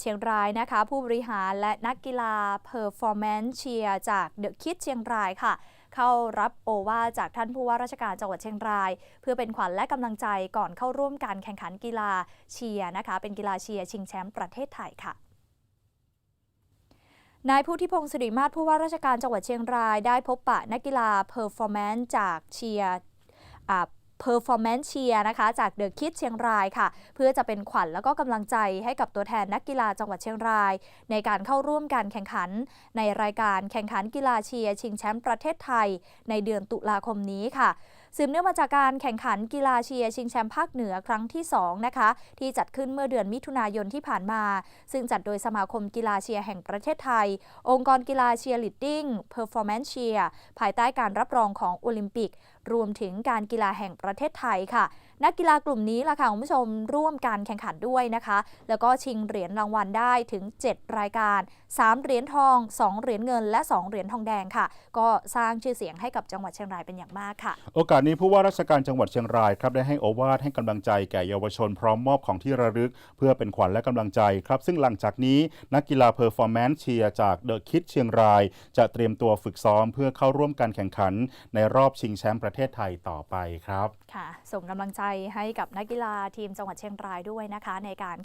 เชียงรายนะคะ ผู้บริหารและนักกีฬา Performance Cheer จากเดอะคิดเชียงรายค่ะ เข้ารับโอวาจากท่านผู้ว่าราชการจังหวัดเชียงราย เพื่อเป็นขวัญและกำลังใจก่อนเข้าร่วมการแข่งขันกีฬาเชียร์นะคะ เป็นกีฬาเชียร์ชิงแชมป์ประเทศไทยค่ะนายพุทธิพงศ์สิริมาศผู้ว่าราชการจังหวัดเชียงรายได้พบปะนักกีฬา Performance จากเชียร์อ่า Performance Cheer นะคะจากเดอะคิดเชียงรายค่ะ เพื่อจะเป็นขวัญแล้วก็กำลังใจให้กับตัวแทนนักกีฬาจังหวัดเชียงราย ในการเข้าร่วมการแข่งขัน ในรายการแข่งขันกีฬาเชียร์ชิงแชมป์ประเทศไทย ในเดือนตุลาคมนี้ค่ะ สืบเนื่องมาจากการแข่งขันกีฬาเชียร์ชิงแชมป์ภาคเหนือครั้งที่ 2 นะคะ ที่จัดขึ้นเมื่อเดือนมิถุนายนที่ผ่านมา ซึ่งจัดโดยสมาคมกีฬาเชียร์แห่งประเทศไทย องค์กรกีฬาเชียร์ลีดดิ้งเพอร์ฟอร์แมนซ์เชียร์ภายใต้การรับรองของโอลิมปิก รวมถึงการกีฬาแห่งประเทศไทยค่ะ นักกีฬากลุ่มนี้ล่ะค่ะคุณผู้ชมร่วมการแข่งขันด้วยนะคะ แล้วก็ชิงเหรียญรางวัลได้ถึง 7 รายการ 3 เหรียญทอง 2 เหรียญเงิน และ 2 เหรียญทองแดงค่ะ ก็สร้างชื่อเสียงให้กับจังหวัดเชียงรายเป็นอย่างมากค่ะ โอกาสนี้ผู้ว่าราชการจังหวัดเชียงรายครับได้ให้โอวาทให้กำลังใจแก่เยาวชนพร้อมมอบของที่ระลึก เพื่อเป็นขวัญและกำลังใจครับ ซึ่งหลังจากนี้นักกีฬาเพอร์ฟอร์แมนซ์เชียร์จากเดอะคิดเชียงราย จะเตรียมตัวฝึกซ้อมเพื่อเข้าร่วมการแข่งขัน ในรอบชิงแชมป์ประเทศไทยต่อไปครับ ค่ะ ส่งกำลังใจให้กับนักกีฬาทีมจังหวัดเชียงรายด้วยนะคะ ในการ